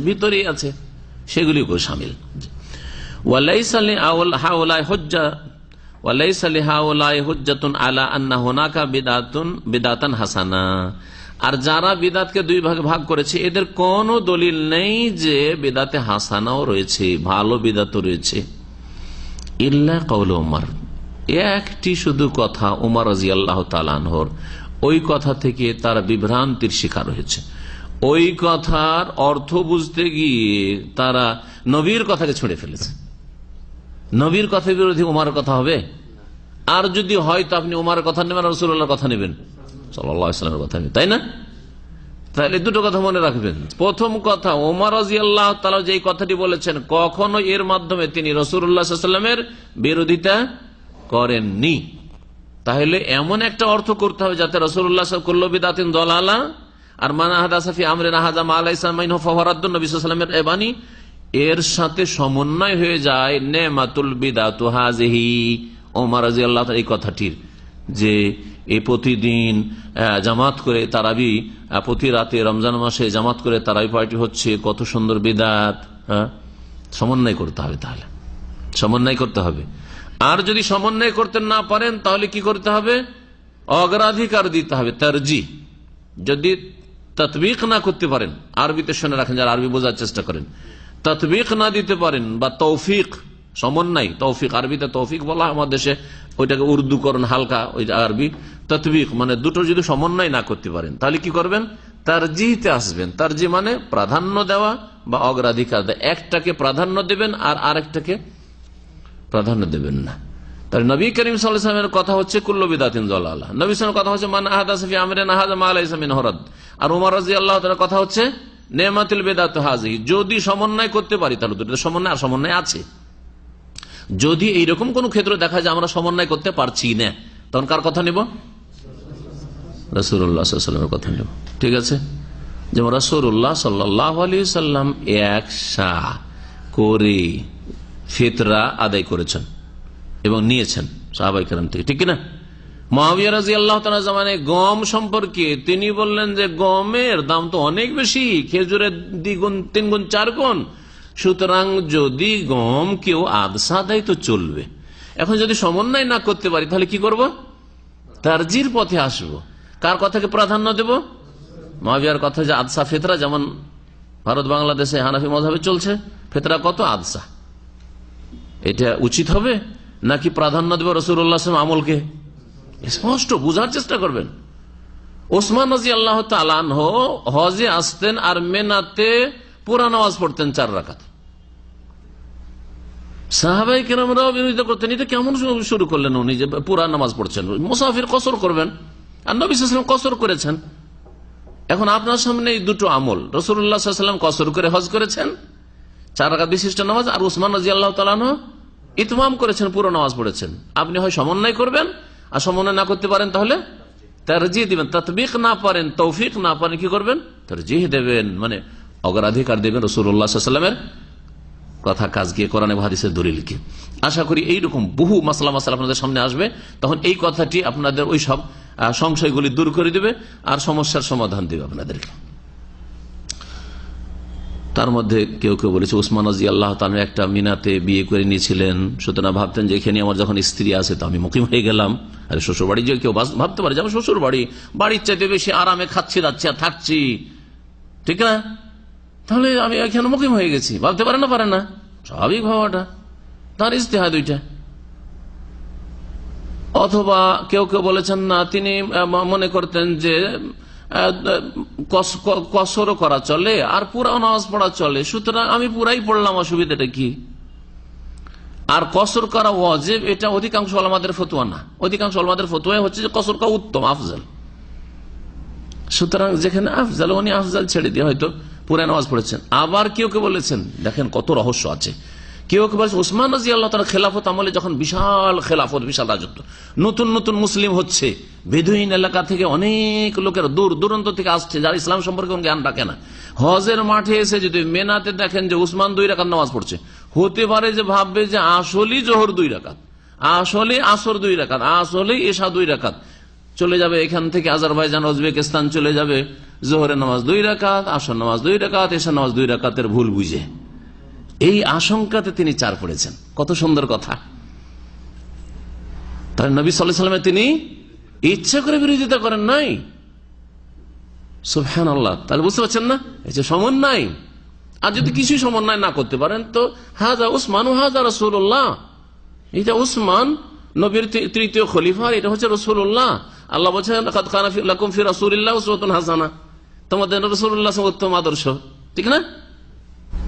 ভিতরেই আছে, সেগুলিকেও সামিল। আর যারা বিদাতকে দুই ভাগে ভাগ করেছে, এদের কোনো দলিল নেই যে বিদাতে হাসানাও রয়েছে, ভালো বিদাতও রয়েছে। ইল্লা কৌল উমার। একটি শুধু কথা উমার রাজি আল্লাহ তালানহর ওই কথা থেকে তারা বিভ্রান্তির শিকার হয়েছে। ওই কথার অর্থ বুঝতে গিয়ে তারা নবীর কথাকে ছুঁড়ে ফেলেছে। নবীর কথা বিরোধী উমার কথা হবে? আর যদি হয় তো আপনি উমার কথা নেবেন রসুল্লাহর কথা নেবেন। সাল্লামের কথা নেবেন, তাই না? তাহলে দুটো কথা মনে রাখবেন। প্রথম কথা ওমর রাজি তালা যে কথাটি বলেছেন, কখনো এর মাধ্যমে তিনি রসুল্লাহামের বিরোধিতা করেননি। তাহলে এমন একটা অর্থ করতে হবে যাতে রসুল্লাহ কুল্লবিদাতিন দলালা আর মানাহাদা সাফি আমরিন আহাজা আলাই সালামাইন ফহরাদ্দুল্নবীলামের এবানি। এর সাথে সমন্বয় হয়ে যায় নেমাতুল বিদাতু হাজহি ওমর রাজি আল্লাহ এই কথাটির যে এই প্রতিদিন জামাত করে তারাবি প্রতি রাতে রমজান মাসে জামাত করে তারাবি পার্টি হচ্ছে, কত সুন্দর বিদাত হ্যাঁ? সমন্বয় করতে হবে তাহলে। সমন্বয় করতে হবে। আর যদি সমন্বয় করতে না পারেন তাহলে কি করতে হবে? অগ্রাধিকার দিতে হবে, তারজি। যদি তৎবিক না করতে পারেন। আরবিতে শুনে রাখেন, যারা আরবি বোঝার চেষ্টা করেন। তৎবিক না দিতে পারেন বা তৌফিক, সমন্বয়, তৌফিক, আরবিতে তৌফিক বলা আমার দেশে, ওইটাকে উর্দুকরণ হালকা, ওই আরবি। তৎবিক মানে দুটো যদি সমন্বয় না করতে পারেন, তাহলে কি করবেন? তার তারজিতে আসবেন। তারজি মানে প্রাধান্য দেওয়া বা অগ্রাধিকার দেয় একটাকে প্রাধান্য দেবেন আর আরেকটাকে প্রাধান্য দেবেন না। তাহলে নবী করিম কথা হচ্ছে সালামের কথা হচ্ছে, মান আর আল্লাহ তালার কথা হচ্ছে হাজি যদি সমন্বয় করতে পারি, তাহলে দুটো সমন্বয় আর সমন্বয় আছে। যদি এইরকম কোন ক্ষেত্র দেখা যায়, আমরা সমন্বয় করতে পারছি না, তখন কার কথা নেব? রসুরামের কথা নেব। ঠিক আছে? যেমন রসুল্লাহ সাল্লাম এক শাহ করে ফেতরা আদায় করেছেন। এবং নিয়েছেন সাহাবাই কেরাম থেকে। ঠিক না মহাবিয়া রাজি আল্লাহ জামানে গম সম্পর্কে তিনি বললেন যে গমের দাম তো অনেক বেশি, খেজুরের দ্বিগুণ তিন গুণ চার গুণ সুতরাং যদি গম কেউ আদসা দেয় তো চলবে। এখন যদি সমন্বয় না করতে পারি, তাহলে কি করব? তারজির পথে আসব। কার কথাকে প্রাধান্য দেব? মহাবিয়ার কথা যে আদসা ফেতরা, যেমন ভারত, বাংলাদেশে হানাফি মজাবে চলছে, ফেতরা কত? আদসা এটা উচিত হবে? নাকি প্রাধান্য দেবে রসুল্লাহ আমলকে? স্পষ্ট, বুঝার চেষ্টা করবেন। ওসমান রাজি আল্লাহ তালানহ হজে আসতেন আর মেনাতে পুরা নামাজ পড়তেন চার রাখাত সাহাবাই কেরামরাও বিরোধিতা করতেন। এটা কেমন শুরু করলেন উনি যে পুরা নামাজ পড়ছেন? মুসাফির কসর করবেন। আর নবী কসর করেছেন। এখন আপনার সামনে এই দুটো আমল রসুল্লাহাম কসর করে হজ করেছেন, চার রাখাত বিশিষ্ট নামাজ, আর উসমান রাজি আল্লাহ তালানহ ইতমাম করেছেন, পুরো নামাজ পড়েছেন। আপনি হয় সমন্বয় করবেন, আর সমন্বয় না করতে পারেন তাহলে তারজিহ দিবেন। তৎবিক না পারেন, তৌফিক না পারেন, কি করবেন? তারজিহ দেবেন। মানে অগ্রাধিকার দেবেন রসুল্লাহামের কথা, কাজ গিয়ে কোরআনে হাদিসের দলিলকে আশা করি এইরকম বহু মাসলা মাসালা আপনাদের সামনে আসবে। তখন এই কথাটি আপনাদের ওই সব সংশয়গুলি দূর করে দেবে, আর সমস্যার সমাধান দেবে আপনাদেরকে। তার মধ্যে কেউ কেউ বলেছে, উসমান আজি আল্লাহ তালু একটা মিনাতে বিয়ে করে নিয়েছিলেন। সুতরাং ভাবতেন যে এখানে আমার যখন স্ত্রী আছে তো আমি মুখিম হয়ে গেলাম। আর শ্বশুর বাড়ি যে কেউ ভাবতে পারে যে আমার শ্বশুর বাড়ি বাড়ির চাইতে বেশি আরামে খাচ্ছি যাচ্ছি আর থাকছি। ঠিক না? তাহলে আমি এখানে মুখিম হয়ে গেছি। ভাবতে পারে না? পারে না। স্বাভাবিক ভাবাটা। তার ইস্তেহায় দুইটা অথবা কেউ কেউ বলেছেন না, তিনি মনে করতেন যে কসরও করা চলে আর পুরা নামাজ পড়া চলে। সুতরাং আমি পুরাই পড়লাম, অসুবিধাটা কি? আর কসর করা ওয়াজেব, এটা অধিকাংশ আলমাদের ফতুয়া না। অধিকাংশ আলমাদের ফতুয়া হচ্ছে যে কসর করা উত্তম, আফজাল। সুতরাং যেখানে আফজাল, উনি আফজাল ছেড়ে দিয়ে হয়তো পুরা নামাজ পড়েছেন। আবার কেউ কে বলেছেন, দেখেন কত রহস্য আছে। কেউ কেউ বলছে উসমান রাজি আল্লাহ তালা খেলাফত আমলে যখন বিশাল খেলাফত, বিশাল রাজত্ব। নতুন নতুন মুসলিম হচ্ছে। বেদুইন এলাকা থেকে অনেক লোকের দূর, দূরান্ত থেকে আসছে, যারা ইসলাম সম্পর্কে জ্ঞান রাখে না। হজের মাঠে এসে যদি মেনাতে দেখেন যে উসমান দুই রাকাত নামাজ পড়ছে, হতে পারে যে ভাববে যে আসলেই জোহর দুই রাকাত আসলে আসর দুই রাকাত আসলে এসা দুই রাকাত। চলে যাবে এখান থেকে আজারবাইজান, উজবেকিস্তান চলে যাবে, জোহরের নামাজ দুই রাকাত, আসর নামাজ দুই রাকাত এসব নামাজ দুই রাকাতের ভুল বুঝে। এই আশঙ্কাতে তিনি চার পড়েছেন। কত সুন্দর কথা। তাহলে নবী সাল্লাহ সাল্লামে তিনি ইচ্ছা করে বিরোধিতা করেন নাই। সুফহান আল্লাহ তাহলে বুঝতে পারছেন না? এই যে সমন্বয়। আর যদি কিছুই সমন্বয় না করতে পারেন, তো হাজা উসমান ও হাজা রসুল্লাহ এটা উসমান নবীর তৃতীয় খলিফার এটা হচ্ছে রসুল্লাহ আল্লাহ বলছেন লাকুম ফি রাসূলিল্লাহ উসওয়াতুন হাসানা। তোমাদের রসুল্লাহ উত্তম আদর্শ। ঠিক না?